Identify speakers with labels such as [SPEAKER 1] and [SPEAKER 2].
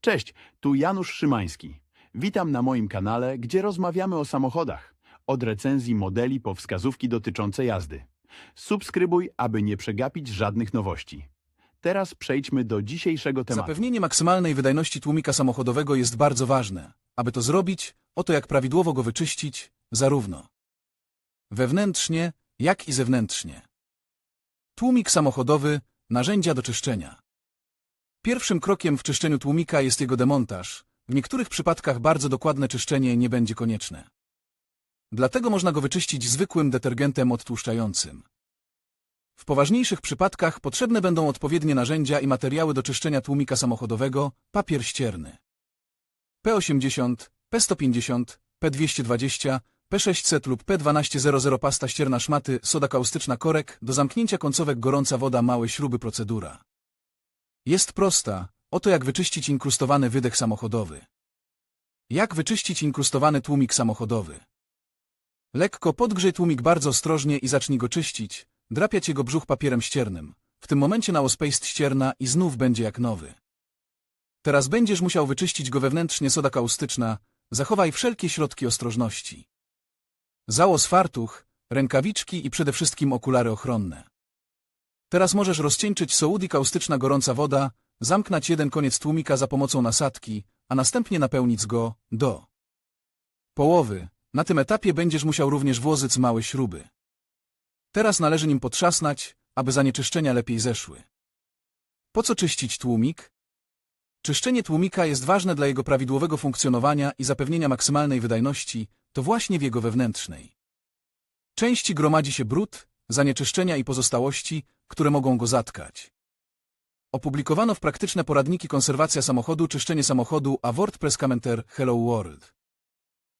[SPEAKER 1] Cześć, tu Janusz Szymański. Witam na moim kanale, gdzie rozmawiamy o samochodach. Od recenzji modeli po wskazówki dotyczące jazdy. Subskrybuj, aby nie przegapić żadnych nowości. Teraz przejdźmy do dzisiejszego tematu.
[SPEAKER 2] Zapewnienie maksymalnej wydajności tłumika samochodowego jest bardzo ważne. Aby to zrobić, oto jak prawidłowo go wyczyścić, zarówno wewnętrznie, jak i zewnętrznie. Tłumik samochodowy, narzędzia do czyszczenia. Pierwszym krokiem w czyszczeniu tłumika jest jego demontaż. W niektórych przypadkach bardzo dokładne czyszczenie nie będzie konieczne. Dlatego można go wyczyścić zwykłym detergentem odtłuszczającym. W poważniejszych przypadkach potrzebne będą odpowiednie narzędzia i materiały do czyszczenia tłumika samochodowego, papier ścierny. P80, P150, P220, P600 lub P1200 pasta ścierna szmaty, soda kaustyczna korek, do zamknięcia końcówek gorąca woda małe śruby procedura. Jest prosta, oto jak wyczyścić inkrustowany wydech samochodowy. Jak wyczyścić inkrustowany tłumik samochodowy? Lekko podgrzej tłumik bardzo ostrożnie i zacznij go czyścić, drapiać jego brzuch papierem ściernym. W tym momencie nało paste ścierna i znów będzie jak nowy. Teraz będziesz musiał wyczyścić go wewnętrznie soda kaustyczna, zachowaj wszelkie środki ostrożności. Załóż fartuch, rękawiczki i przede wszystkim okulary ochronne. Teraz możesz rozcieńczyć sołudi kaustyczna gorąca woda, zamknąć jeden koniec tłumika za pomocą nasadki, a następnie napełnić go do połowy. Na tym etapie będziesz musiał również włożyć małe śruby. Teraz należy nim potrzasnąć, aby zanieczyszczenia lepiej zeszły. Po co czyścić tłumik? Czyszczenie tłumika jest ważne dla jego prawidłowego funkcjonowania i zapewnienia maksymalnej wydajności, to właśnie w jego wewnętrznej. Części gromadzi się brud, zanieczyszczenia i pozostałości, które mogą go zatkać. Opublikowano w praktyczne poradniki konserwacja samochodu, czyszczenie samochodu, a WordPress Commenter Hello World.